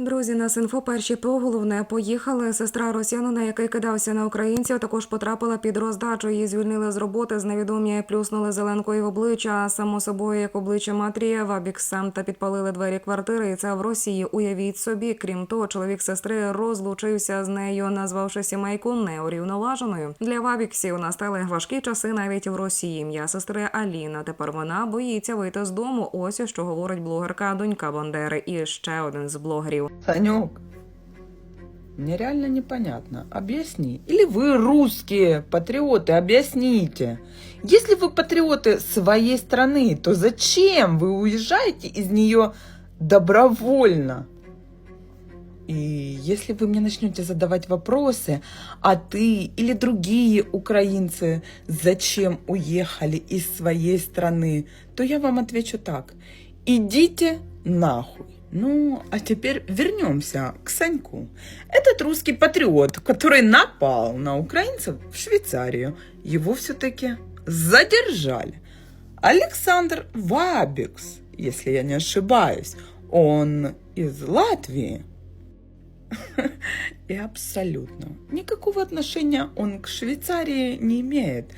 Друзі, на інфо перші по головне поїхали. Сестра росіянина, який кидався на українців, також потрапила під роздачу. Її звільнили з роботи. З невідомі плюснули зеленкою в обличчя. Само собою, як обличчя матері, Вабік сам та підпалили двері квартири. І це в Росії. Уявіть собі. Крім того, чоловік сестри розлучився з нею, назвавши сімейку неурівноваженою. Для Вабіксів настали важкі часи навіть в Росії. Ім'я сестри Аліна. Тепер вона боїться вийти з дому. Ось що говорить блогерка донька Бандери. І ще один з блогерів. Санек, мне реально непонятно. Объясни. Или вы русские патриоты, объясните. Если вы патриоты своей страны, то зачем вы уезжаете из нее добровольно? И если вы мне начнете задавать вопросы, а ты или другие украинцы зачем уехали из своей страны, то я вам отвечу так. Идите нахуй. Ну, а теперь вернемся к Саньку. Этот русский патриот, который напал на украинцев в Швейцарию, его все-таки задержали. Александр Вабикс, если я не ошибаюсь, он из Латвии. И абсолютно никакого отношения он к Швейцарии не имеет.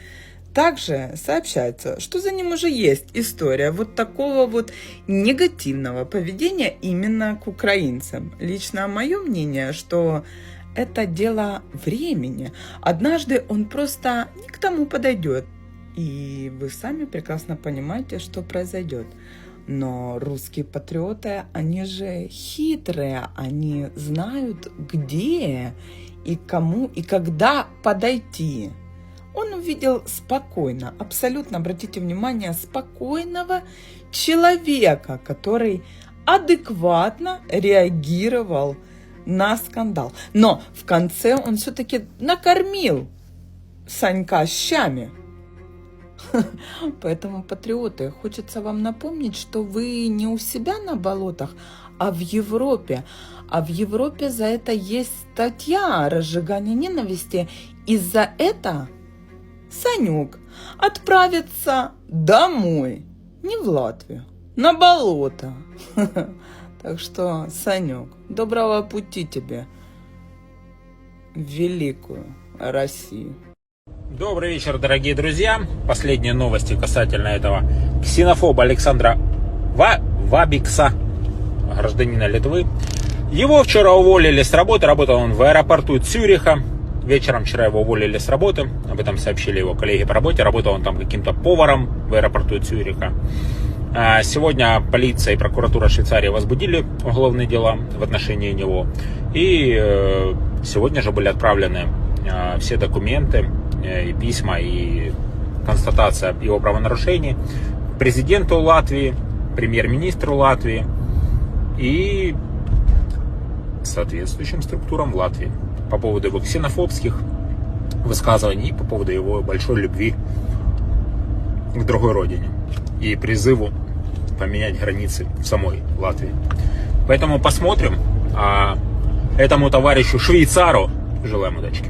Также сообщается, что за ним уже есть история вот такого вот негативного поведения именно к украинцам. Лично мое мнение, что это дело времени. Однажды он просто не к тому подойдет. И вы сами прекрасно понимаете, что произойдет. Но русские патриоты, они же хитрые, они знают, где и кому и когда подойти. Он увидел спокойно, абсолютно, обратите внимание, спокойного человека, который адекватно реагировал на скандал. Но в конце он все-таки накормил Санька щами. Поэтому, патриоты, хочется вам напомнить, что вы не у себя на болотах, а в Европе. А в Европе за это есть статья о разжигании ненависти. И за это Санюк отправится домой, не в Латвию, на болото. Так что, Санюк, доброго пути тебе в великую Россию. Добрый вечер, дорогие друзья. Последние новости касательно этого ксенофоба Александра Ва... Вабикса, гражданина Литвы. Его вчера уволили с работы. Работал он в аэропорту Цюриха. Вечером вчера его уволили с работы. Об этом сообщили его коллеги по работе. Работал он там каким-то поваром в аэропорту Цюриха. А Сегодня полиция и прокуратура Швейцарии возбудили уголовные дела в отношении него. И э, сегодня же были отправлены э, все документы э, и письма, и констатация его правонарушений президенту Латвии, премьер-министру Латвии и соответствующим структурам в Латвии по поводу его ксенофобских высказываний и по поводу его большой любви к другой родине и призыву поменять границы в самой Латвии. Поэтому посмотрим. А этому товарищу швейцару желаем удачи.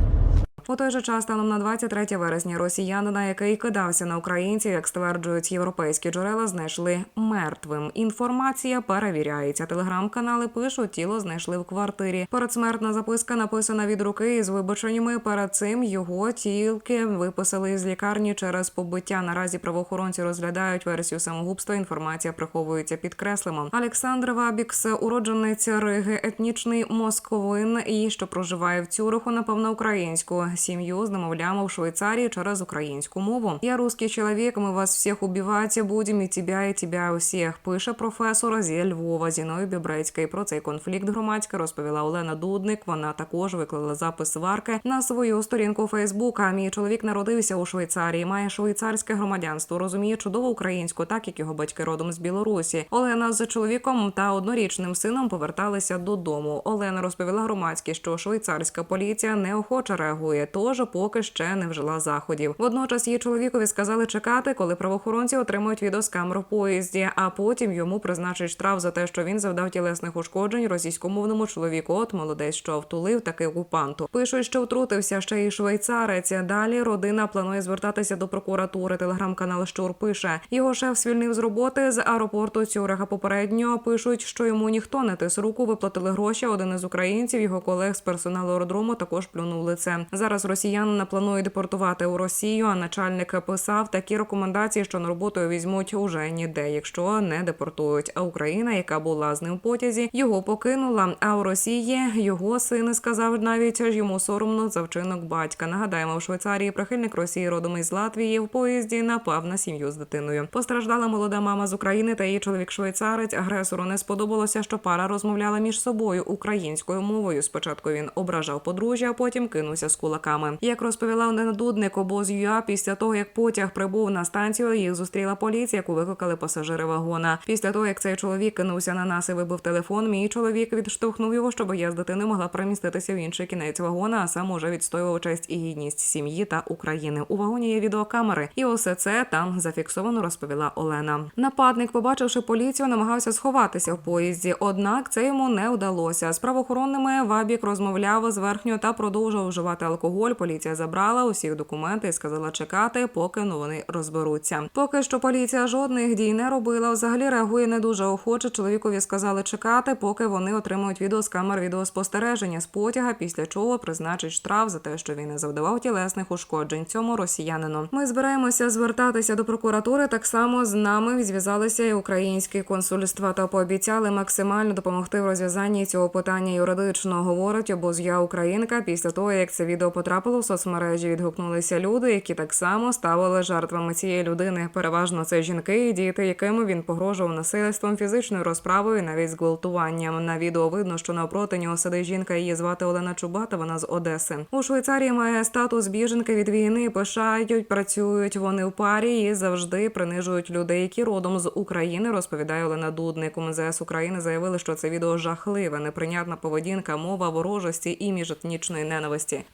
У той же час, станом на 23 вересня, росіянина, який кидався на українців, як стверджують європейські джерела, знайшли мертвим. Інформація перевіряється. Телеграм-канали пишуть, тіло знайшли в квартирі. Передсмертна записка написана від руки із вибаченнями. Перед цим його тільки виписали з лікарні через побиття. Наразі правоохоронці розглядають версію самогубства. Інформація приховується під креслимо. Олександр Вабікс, уродженець Риги, етнічний московин і що проживає в Цюриху, напевно, українську сім'ю з немовлями в Швейцарії через українську мову. Я русский чоловік. Ми вас всіх убивати будемо, і тебя, і тебя усіх. Пише професор зі Львова Зіною Бібрецька. І про цей конфлікт громадська розповіла Олена Дудник. Вона також виклала запис сварки на свою сторінку Фейсбука. Мій чоловік народився у Швейцарії, має швейцарське громадянство. Розуміє чудово українську, так як його батьки родом з Білорусі. Олена з чоловіком та однорічним сином поверталися додому. Олена розповіла громадські, що швейцарська поліція неохоче реагує виїжджає, тож поки ще не вжила заходів. Водночас її чоловікові сказали чекати, коли правоохоронці отримують відео з камер в поїзді, а потім йому призначать штраф за те, що він завдав тілесних ушкоджень російськомовному чоловіку. От молодець, що втулив таки окупанту. Пишуть, що втрутився ще й швейцарець. Далі родина планує звертатися до прокуратури. Телеграм-канал Щур пише, його шеф звільнив з роботи з аеропорту Цюриха. Попередньо пишуть, що йому ніхто не тис руку, виплатили гроші. Один із українців, його колег з персоналу аеродрому, також плюнув лице. Зараз росіян планують депортувати у Росію. А начальник писав такі рекомендації, що на роботу візьмуть уже ніде, якщо не депортують. А Україна, яка була з ним в потязі, його покинула. А у Росії його син сказав навіть йому соромно за вчинок батька. Нагадаємо, в Швейцарії прихильник Росії родом із Латвії в поїзді напав на сім'ю з дитиною. Постраждала молода мама з України та її чоловік швейцарець. Агресору не сподобалося, що пара розмовляла між собою українською мовою. Спочатку він ображав подружжя, а потім кинувся з кулаками. Як розповіла Олена Дудник, обоз ЮА після того, як потяг прибув на станцію, їх зустріла поліція, яку викликали пасажири вагона. Після того, як цей чоловік кинувся на нас і вибив телефон, мій чоловік відштовхнув його, щоб я з дитини могла переміститися в інший кінець вагона, а сам уже відстоював честь і гідність сім'ї та України. У вагоні є відеокамери, і усе це там зафіксовано, розповіла Олена. Нападник, побачивши поліцію, намагався сховатися в поїзді. Однак це йому не вдалося. З правоохоронними Вабік розмовляв з верхньою та продовжував вживати алкоголь. Поліція забрала усіх документи і сказала чекати, поки вони розберуться. Поки що поліція жодних дій не робила. Взагалі реагує не дуже охоче. Чоловікові сказали чекати, поки вони отримують відео з камер відеоспостереження з потяга, після чого призначить штраф за те, що він не завдавав тілесних ушкоджень цьому росіянину. Ми збираємося звертатися до прокуратури. Так само з нами зв'язалися і українські консульства та пообіцяли максимально допомогти в розв'язанні цього питання юридично. Говорить обоз'я Українка. Після того як це відео потрапило в соцмережі, відгукнулися люди, які так само ставили жертвами цієї людини. Переважно це жінки і діти, якими він погрожував насильством, фізичною розправою, навіть зґвалтуванням. На відео видно, що навпроти нього сидить жінка. Її звати Олена Чубата. Вона з Одеси. У Швейцарії має статус біженки від війни. Пишають, працюють вони в парі і завжди принижують людей, які родом з України. Розповідає Олена Дудник. У МЗС України заявили, що це відео жахливе, неприйнятна поведінка, мова ворожості і міжетнічної ненависті.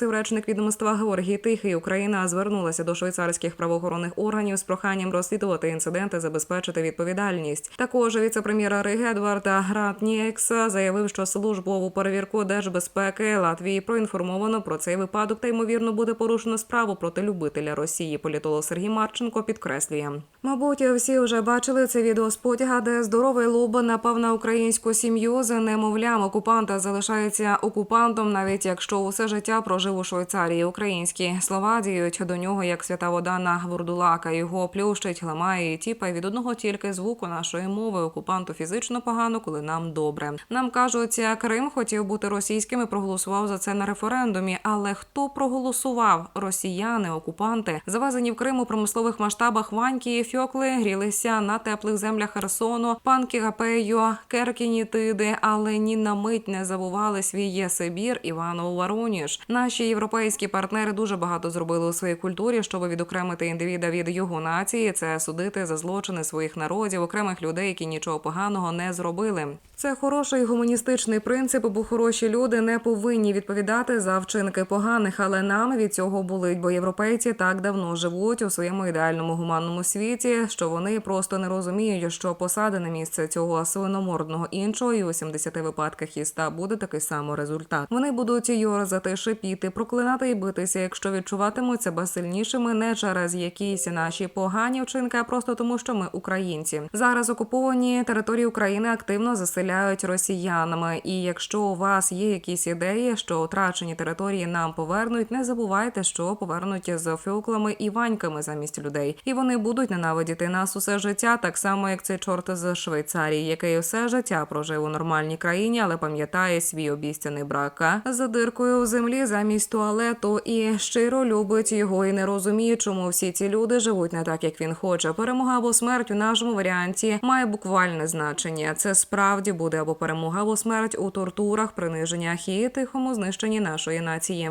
Наголосив речник відомства Георгій Тихий. Україна звернулася до швейцарських правоохоронних органів з проханням розслідувати інциденти, забезпечити відповідальність. Також віце-прем'єр Риги Едварда Гратніекс заявив, що службову перевірку держбезпеки Латвії проінформовано про цей випадок та ймовірно буде порушено справу проти любителя Росії. Політолог Сергій Марченко підкреслює. Мабуть, всі вже бачили це відео з потяга, де здоровий лоб напав на українську сім'ю з немовлям. Окупанта залишається окупантом, навіть якщо усе життя прожив у Швейцарії. Українські слова діють до нього як свята вода на гвурдулака. Його плющить, ламає і тіпає від одного тільки звуку нашої мови. Окупанту фізично погано, коли нам добре. Нам кажуть, Крим хотів бути російським і проголосував за це на референдумі. Але хто проголосував? Росіяни, окупанти, завезені в Крим у промислових масштабах Ваньки і Фьокли, грілися на теплих землях Херсону, панки Гапею, Керкінітиди, але ні на мить не забували свій є Сибір, Іванов Вороніж. Наші європейські партнери дуже багато зробили у своїй культурі, щоб відокремити індивіда від його нації. Це судити за злочини своїх народів, окремих людей, які нічого поганого не зробили. Це хороший гуманістичний принцип, бо хороші люди не повинні відповідати за вчинки поганих, але нам від цього болить, бо європейці так давно живуть у своєму ідеальному гуманному світі, що вони просто не розуміють, що посади на місце цього свиномордного іншого, і у 70 випадках 100 буде такий самий результат. Вони будуть йорзати, шипіти, проклинати і битися, якщо відчуватимуть себе сильнішими не через якісь наші погані вчинки, а просто тому, що ми українці. Зараз окуповані території України активно заселяють росіянами. І якщо у вас є якісь ідеї, що втрачені території нам повернуть, не забувайте, що повернуть з фюклами і ваньками замість людей, і вони будуть ненавидіти нас усе життя, так само як цей чорт з Швейцарії, який усе життя прожив у нормальній країні, але пам'ятає свій обіцяний брак а за диркою в землі замість туалету і щиро любить його і не розуміє, чому всі ці люди живуть не так, як він хоче. Перемога або смерть у нашому варіанті має буквальне значення. Це справді буде або перемога, або смерть у тортурах, приниженнях і тихому знищенні нашої нації.